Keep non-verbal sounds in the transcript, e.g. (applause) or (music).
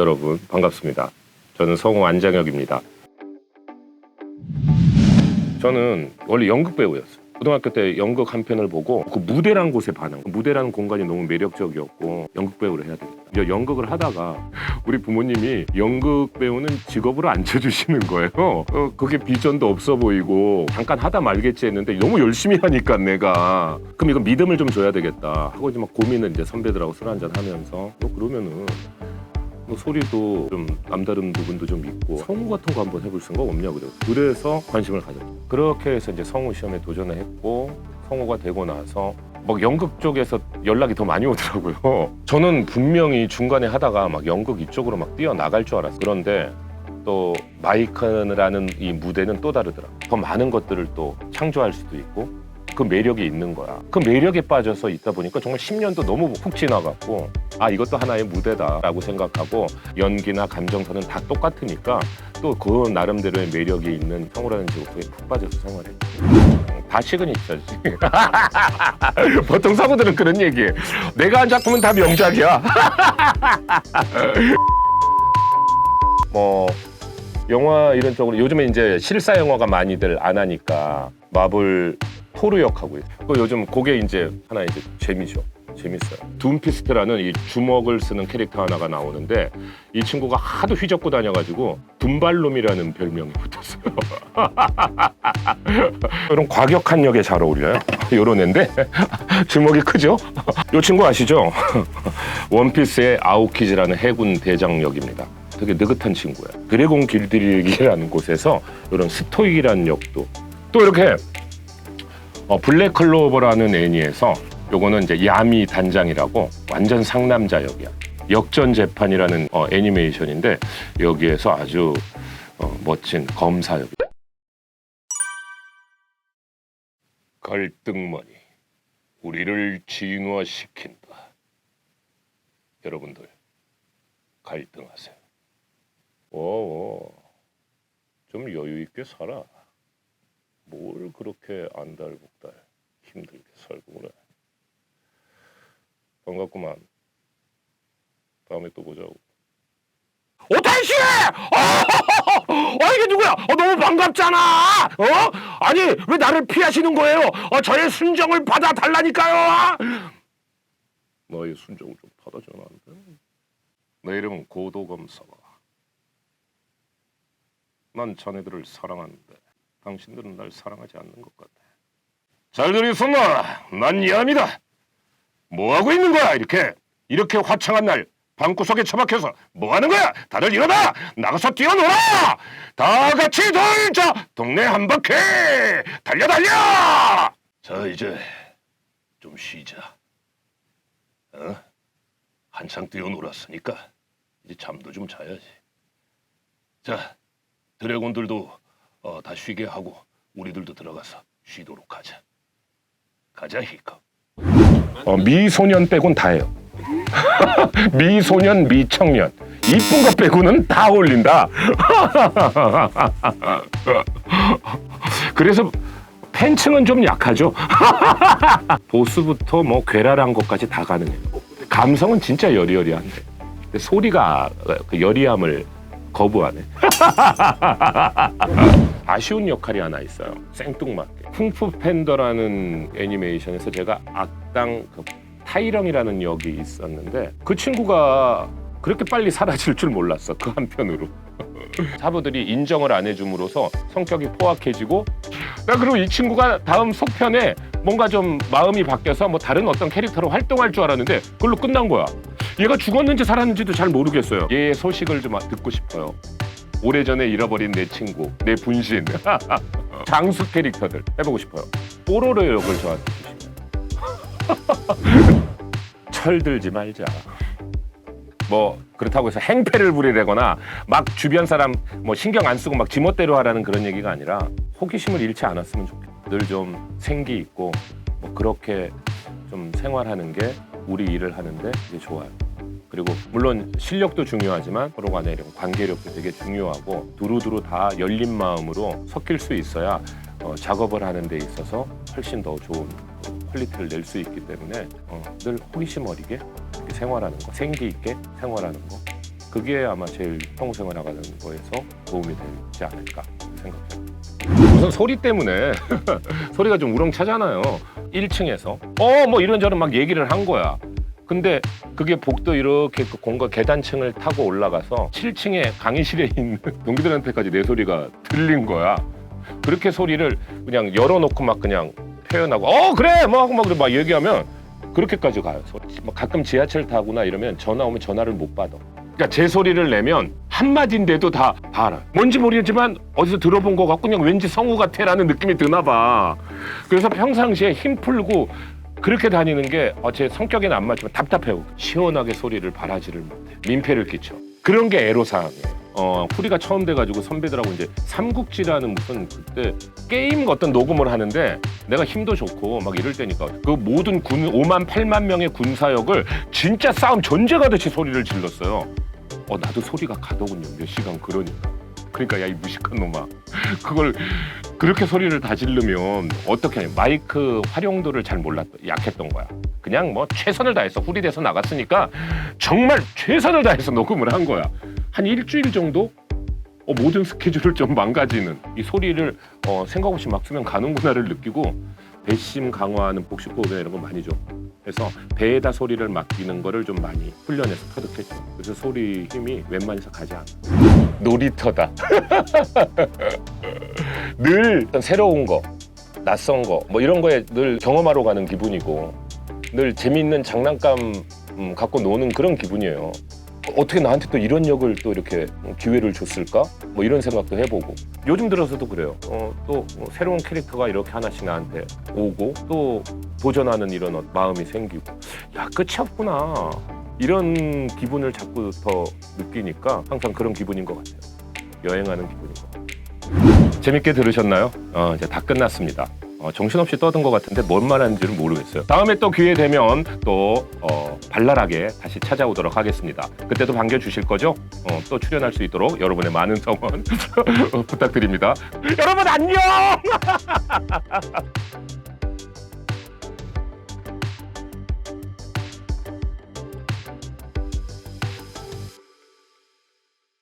여러분 반갑습니다. 저는 성우 안장혁입니다. 저는 원래 연극 배우였어요. 고등학교 때 연극 한 편을 보고 그 무대라는 곳에 거예요. 무대라는 공간이 너무 매력적이었고 연극 배우를 해야 되겠다. 이제 연극을 하다가 우리 부모님이 연극 배우는 직업으로 앉혀주시는 거예요. 어, 그게 비전도 없어 보이고 잠깐 하다 말겠지 했는데 너무 열심히 하니까 내가 그럼 이거 믿음을 좀 줘야 되겠다 하고 이제 막 고민을 이제 선배들하고 술 한잔 하면서 뭐 그러면은 뭐 소리도 좀 남다른 부분도 좀 있고 성우 같은 거 한번 해볼 생각 없냐 그래요. 그래서 관심을 가졌죠. 그렇게 해서 이제 성우 시험에 도전을 했고 성우가 되고 나서 막 연극 쪽에서 연락이 더 많이 오더라고요. (laughs) 저는 분명히 중간에 하다가 막 연극 이쪽으로 막 뛰어 나갈 줄 알았어요. 그런데 또 마이크라는 이 무대는 또 다르더라. 더 많은 것들을 또 창조할 수도 있고 그 매력이 있는 거야. 그 매력에 빠져서 있다 보니까 정말 10년도 너무 훅 지나갔고 아 이것도 하나의 무대다라고 생각하고 연기나 감정선은 다 똑같으니까 또 그 나름대로의 매력이 있는 성우라는 직업에 푹 빠져서 생활해. 다 시그니처지. 보통 성우들은 그런 얘기해. 내가 한 작품은 다 명작이야. (laughs) 뭐 영화 이런 쪽으로 요즘에 이제 실사 영화가 많이들 안 하니까 마블 토르 역하고. 그 요즘 그게 이제 하나 이제 재미죠. 재밌어요. 둠피스트라는 이 주먹을 쓰는 캐릭터 하나가 나오는데 이 친구가 하도 휘젓고 다녀가지고 둠발놈이라는 별명이 붙었어요. (laughs) 이런 과격한 역에 잘 어울려요. (laughs) 요런 애인데 (laughs) 주먹이 크죠? 이 친구 아시죠? 원피스의 아오키즈라는 해군 대장 역입니다. 되게 느긋한 친구예요. 드래곤 길들이기라는 곳에서 이런 스토익이라는 역도 또 이렇게 어, 블랙 클로버라는 애니에서 요거는 이제 야미 단장이라고 완전 상남자 역이야. 역전 재판이라는 어, 애니메이션인데 여기에서 아주 어, 멋진 검사 역. 갈등만이 우리를 진화시킨다. 여러분들 갈등하세요. 오, 좀 여유 있게 살아. 뭘 그렇게 안달복달 힘들게 살고 그래. 반갑구만. 다음에 또 보자고. 오탄 씨! 어, 어, 이게 누구야? 어, 너무 반갑잖아. 어? 아니 왜 나를 피하시는 거예요? 어, 저의 순정을 받아 달라니까요. 너의 순정을 좀 받아주면 안 돼? 내 이름은 고도검사다. 난 자네들을 사랑하는데 당신들은 날 사랑하지 않는 것 같아. 잘 들으셨나? 난 야미다. 뭐 하고 있는 거야 이렇게? 이렇게 화창한 날 방구석에 처박혀서 뭐 하는 거야? 다들 일어나! 나가서 뛰어놀아! 다 같이 돌자! 동네 한 바퀴! 달려 달려! 자 이제 좀 쉬자. 어? 한창 뛰어놀았으니까 이제 잠도 좀 자야지. 자 드래곤들도 어, 다 쉬게 하고 우리들도 들어가서 쉬도록 하자. 가자 히컵 어, 미소년 빼곤 다 해요. (laughs) 미소년, 미청년. 이쁜 거 빼고는 다 어울린다. (laughs) 그래서 팬층은 좀 약하죠. (laughs) 보스부터 뭐 괴랄한 것까지 다 가능해요. 감성은 진짜 여리여리한데 소리가 그 여리함을 거부하네. 아쉬운 역할이 하나 있어요. 생뚱맞게. 쿵푸 팬더라는 애니메이션에서 제가 악당 그 타이렁이라는 역이 있었는데 그 친구가 그렇게 빨리 사라질 줄 몰랐어. 그 한편으로. (laughs) 사부들이 인정을 안 해줌으로써 성격이 포악해지고 나 그리고 이 친구가 다음 속편에 뭔가 좀 마음이 바뀌어서 뭐 다른 어떤 캐릭터로 활동할 줄 알았는데 그걸로 끝난 거야. 얘가 죽었는지 살았는지도 잘 모르겠어요. 얘의 소식을 좀 듣고 싶어요. 오래전에 잃어버린 내 친구, 내 분신, (laughs) 장수 캐릭터들 해보고 싶어요. 뽀로로 역을 저한테 주시면 (laughs) 철들지 말자. 뭐 그렇다고 해서 행패를 부리려거나 막 주변 사람 뭐 신경 안 쓰고 막 지멋대로 하라는 그런 얘기가 아니라 호기심을 잃지 않았으면 좋겠다. 늘 좀 생기 있고 뭐 그렇게 좀 생활하는 게 우리 일을 하는데 좋아요. 그리고 물론 실력도 중요하지만 서로 간의 이런 관계력도 되게 중요하고 두루두루 다 열린 마음으로 섞일 수 있어야 어, 작업을 하는 데 있어서 훨씬 더 좋은 퀄리티를 낼 수 있기 때문에 어, 늘 호기심 어리게 생활하는 거, 생기 있게 생활하는 거 그게 아마 제일 평생을 나가는 거에서 도움이 되지 않을까 생각해요. 우선 소리 때문에 (laughs) 소리가 좀 우렁차잖아요. 1층에서 어 뭐 이런저런 막 얘기를 한 거야. 근데 그게 복도 이렇게 그 공간 계단층을 타고 올라가서 7층에 강의실에 (laughs) 있는 동기들한테까지 내 소리가 들린 거야. 그렇게 소리를 그냥 열어놓고 막 그냥 표현하고 어 그래 뭐 하고 막 그래 막 얘기하면 그렇게까지 가요. 소리. 뭐 가끔 지하철 타거나 이러면 전화 오면 전화를 못 받아. 그러니까 제 소리를 내면 한마디인데도 다, 다 알아. 뭔지 모르겠지만 어디서 들어본 것 같고 그냥 왠지 성우 같아라는 느낌이 드나 봐. 그래서 평상시에 힘 풀고 그렇게 다니는 게 제 성격에는 안 맞지만 답답해요. 시원하게 소리를 바라지를 못해. 민폐를 끼쳐. 그런 게 애로사항이에요. 어, 후리가 처음 돼가지고 선배들하고 이제 삼국지라는 무슨 그때 게임 어떤 녹음을 하는데 내가 힘도 좋고 막 이럴 때니까 그 모든 군 5만 8만 명의 군사역을 진짜 싸움 전쟁하듯이 소리를 질렀어요. 어 나도 소리가 가더군요. 몇 시간 그러니까. 그러니까 야 이 무식한 놈아. 그걸 그렇게 소리를 다 지르면 어떻게 하냐. 마이크 활용도를 잘 몰랐던 약했던 거야. 그냥 뭐 최선을 다해서 후리돼서 나갔으니까 정말 최선을 다해서 녹음을 한 거야. 한 일주일 정도 어, 모든 스케줄을 좀 망가지는 이 소리를 어, 생각 없이 막 쓰면 가는구나를 느끼고 배심 강화하는 복식 호흡이나 이런 거 많이 좀 해서 배에다 소리를 맡기는 거를 좀 많이 훈련해서 터득했죠. 그래서 소리 힘이 웬만해서 가지 않아. 놀이터다. (laughs) 늘 새로운 거, 낯선 거, 뭐 이런 거에 늘 경험하러 가는 기분이고 늘 재미있는 장난감 음, 갖고 노는 그런 기분이에요. 어떻게 나한테 또 이런 역을 또 이렇게 기회를 줬을까? 뭐 이런 생각도 해보고 요즘 들어서도 그래요. 어, 또뭐 새로운 캐릭터가 이렇게 하나씩 나한테 오고 또 도전하는 이런 어- 마음이 생기고 야 끝이 없구나 이런 기분을 자꾸 더 느끼니까 항상 그런 기분인 것 같아요. 여행하는 기분인 것 같아요. 재밌게 들으셨나요? 어, 이제 다 끝났습니다. 어, 정신없이 떠든 것 같은데 뭔 말하는지는 모르겠어요. 다음에 또 기회 되면 또 어, 발랄하게 다시 찾아오도록 하겠습니다. 그때도 반겨주실 거죠? 어, 또 출연할 수 있도록 여러분의 많은 성원 (laughs) 부탁드립니다. 여러분 안녕! (laughs)